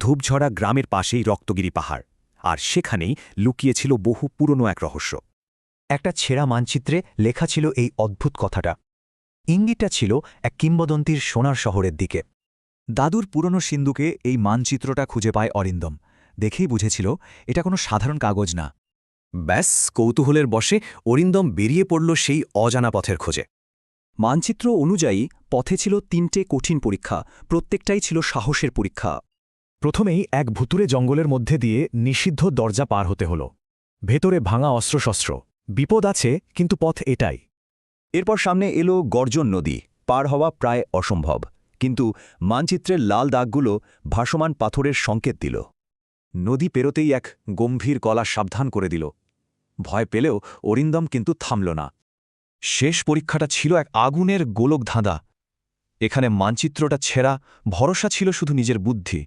ধূপঝরা গ্রামের পাশেই রক্তগিরি পাহাড়, আর সেখানেই লুকিয়েছিল বহু পুরনো এক রহস্য। একটা ছেঁড়া মানচিত্রে লেখা ছিল এই অদ্ভুত কথাটা। ইঙ্গিতটা ছিল এক কিংবদন্তির সোনার শহরের দিকে। দাদুর পুরনো সিন্ধুকে এই মানচিত্রটা খুঁজে পায় অরিন্দম। দেখেই বুঝেছিল, এটা কোনো সাধারণ কাগজ না। ব্যাস, কৌতূহলের বসে অরিন্দম বেরিয়ে পড়ল সেই অজানা পথের খোঁজে। মানচিত্র অনুযায়ী পথে ছিল তিনটে কঠিন পরীক্ষা, প্রত্যেকটাই ছিল সাহসের পরীক্ষা। প্রথমেই এক ভুতুরে জঙ্গলের মধ্যে দিয়ে নিষিদ্ধ দরজা পার হতে হল। ভেতরে ভাঙা অস্ত্রশস্ত্র। বিপদ আছে, কিন্তু পথ এটাই। এরপর সামনে এলো গর্জন নদী, পার হওয়া প্রায় অসম্ভব। কিন্তু মানচিত্রের লাল দাগগুলো ভাসমান পাথরের সংকেত দিল। নদী পেরোতেই এক গম্ভীর কলা সাবধান করে দিল। ভয় পেলেও অরিন্দম কিন্তু থামল না। শেষ পরীক্ষাটা ছিল এক আগুনের গোলক ধাঁধা এখানে মানচিত্রটা ছেঁড়া, ভরসা ছিল শুধু নিজের বুদ্ধি।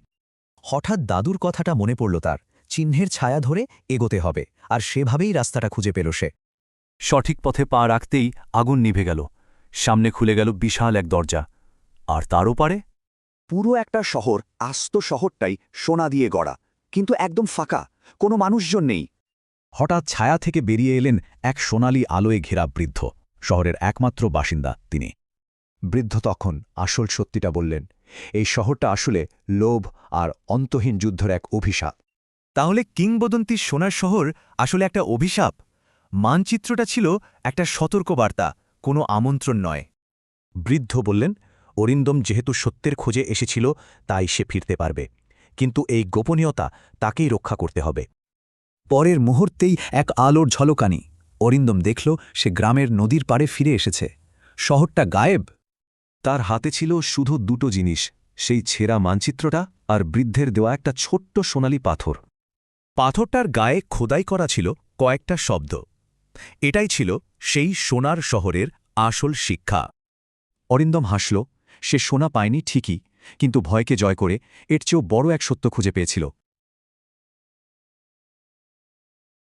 হঠাৎ দাদুর কথাটা মনে পড়ল তার। চিহ্নের ছায়া ধরে এগোতে হবে আর সেভাবেই রাস্তাটা খুঁজে পেল সে। সঠিক পথে পা রাখতেই আগুন নিভে গেল। সামনে খুলে গেল বিশাল এক দরজা। আর তারও পারে পুরো একটা শহর আস্ত শহরটাই সোনা দিয়ে গড়া কিন্তু একদম ফাঁকা কোনো মানুষজন নেই। হঠাৎ ছায়া থেকে বেরিয়ে এলেন এক সোনালি আলোয় ঘেরা বৃদ্ধ শহরের একমাত্র বাসিন্দা তিনি। বৃদ্ধ তখন আসল সত্যিটা বললেন এই শহরটা আসলে লোভ আর অন্তহীন যুদ্ধের এক অভিশাপ। তাহলে কিংবদন্তির সোনার শহর আসলে একটা অভিশাপ? মানচিত্রটা ছিল একটা সতর্কবার্তা, কোনো আমন্ত্রণ নয়। বৃদ্ধ বললেন, অরিন্দম যেহেতু সত্যের খোঁজে এসেছিল, তাই সে ফিরতে পারবে। কিন্তু এই গোপনীয়তা তাকেই রক্ষা করতে হবে। পরের মুহূর্তেই এক আলোর ঝলকানি। অরিন্দম দেখল, সে গ্রামের নদীর পাড়ে ফিরে এসেছে। শহরটা গায়েব। তার হাতে ছিল শুধু দুটো জিনিস, সেই ছেঁড়া মানচিত্রটা আর বৃদ্ধের দেওয়া একটা ছোট্ট সোনালি পাথর। পাথরটার গায়ে খোদাই করা ছিল কয়েকটা শব্দ। এটাই ছিল সেই সোনার শহরের আসল শিক্ষা। অরিন্দম হাসল, সে সোনা পায়নি ঠিকই, কিন্তু ভয়কে জয় করে, এর চেয়েও বড় এক সত্য খুঁজে পেয়েছিল।